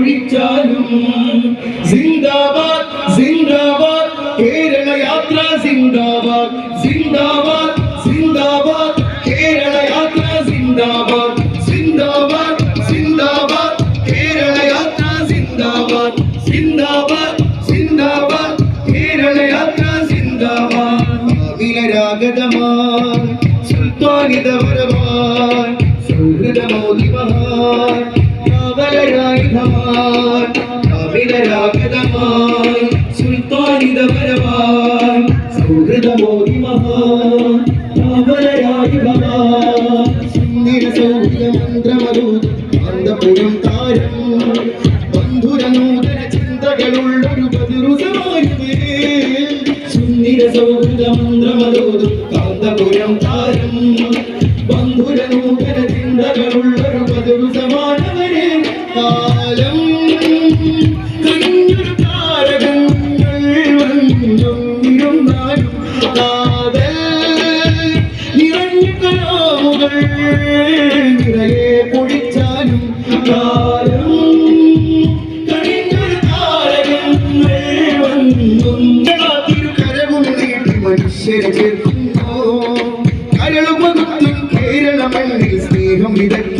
പൊഴിച്ചാലും സിന്ദാബാദ് സിന്ദാബാദ് കേരള യാത്ര സിന്ദാബാദ് സിന്ദാബാദ് സിന്ദാബാദ് കേരള യാത്ര സിന്ദാബാദ് സിന്ദാബാദ് സിന്ദാബാദ് കേരള യാത്ര സിന്ദാബാദ് സിന്ദാബാദ് സിന്ദാബാദ് കേരള യാത്ര സിന്ദാബാദ്. വിലരാഗതമായി സുൽത്താനിതപരമായി സൗഹൃദമോദിമഹാൻ കാവലരായുധമാൻ കവിലരാഗതമായി സുൽത്താനിതപരമായി സൗഹൃദമോദിമഹാൻ കാവലരായുധമാൻ സുന്ദര സൗഹൃദമന്ത്രമരൂതും അന്തപുരം താരം ബന്ധുര നൂതന ചിന്തകളുള്ളൊരു ബദുരുസമായുമേ സുന്ദര സൗഹൃദ മന്ത്രമതോതും കാന്തപുരം താരം ബന്ധുര നിറയെ പൊടിച്ചാലും കാലം കഴിഞ്ഞൊരു താരകങ്ങൾ വന്നും കരവും നീട്ടി മനുഷ്യരെ ചേർക്കുന്നു കരളുമകുത്തും കേരള മണ്ണിൽ സ്നേഹം വിതയ്ക്കുന്നു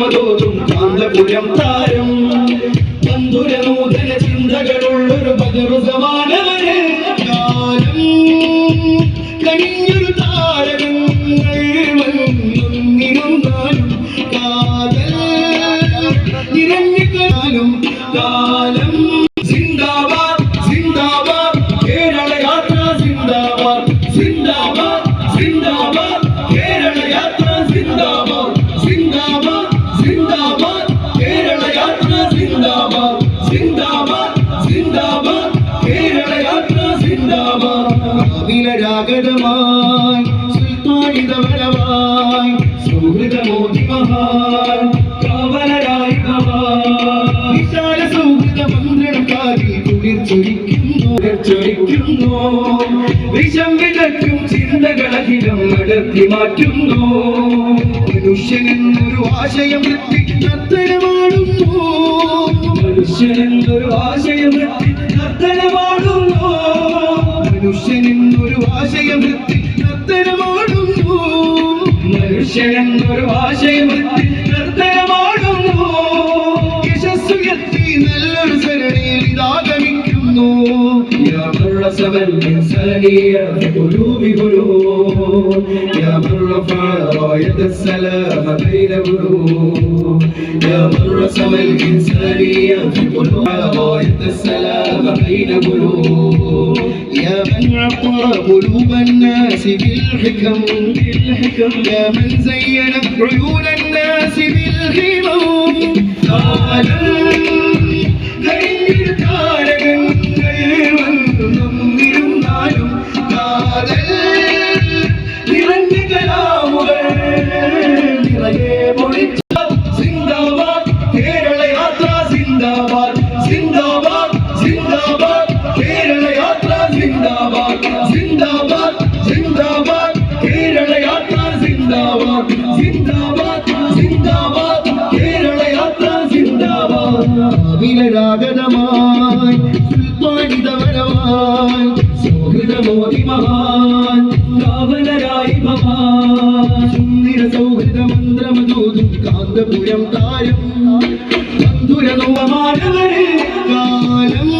മന്ത്രമതോതും കാന്തപുരം താരം. ബന്ധുരനൂതന ചിന്തകളുള്ളൊരു ബദറുസമാനവരെ കാലം കഴിഞ്ഞൊരു താരകങ്ങൾ കാതൽ. നിറഞ്ഞ കാലം കാലം. സിന്ദാബാദ് സുൽത്താനിത വരവായി സൗഹൃദമോദി മഹാൻ കാവലരായി വിശാല സൗഹൃദ മന്ത്രണക്കാരിൽ കുളിർച്ചൊരിക്കുന്നു കുളിർച്ചൊരിക്കുന്നു വിഷം വിതക്കും ചിന്തകളഹിതം നടത്തി മാറ്റുന്നു. മനുഷ്യനെന്നൊരു ആശയം നർത്തനമാടുന്നു. മനുഷ്യനെന്നൊരു ആശയം നർത്തനമാടുന്നു. മനുഷ്യനെന്നൊരു ആശയം വൃത്തി നർത്തനമാടുന്നു മനുഷ്യനെന്നൊരു ആശയം വൃത്തി നർത്തനമാടുന്നു യശസ്സുയർത്തി നല്ലൊരു സരണിയിൽ ഇതാഗമിക്കുന്നു يا من رسم الإنسانية في قلوب قلوب يا من رفع راية السلام بين قلوب يا من رسم الإنسانية في قلوب راية السلام بين قلوب يا قلوب الناس بالحكم يا من زين عيون الناس بالهمم ഭാവിലരാഗതമായി സുൽത്താനിതവരമായി സൗഹൃദമോതി മഹാൻ കാവലരായി ഭവാൻ. സുന്ദര സൗഹൃദ മന്ത്രമതോതും കാന്തപുരം താരം ബന്ധുരനോമാനവരെ കാലം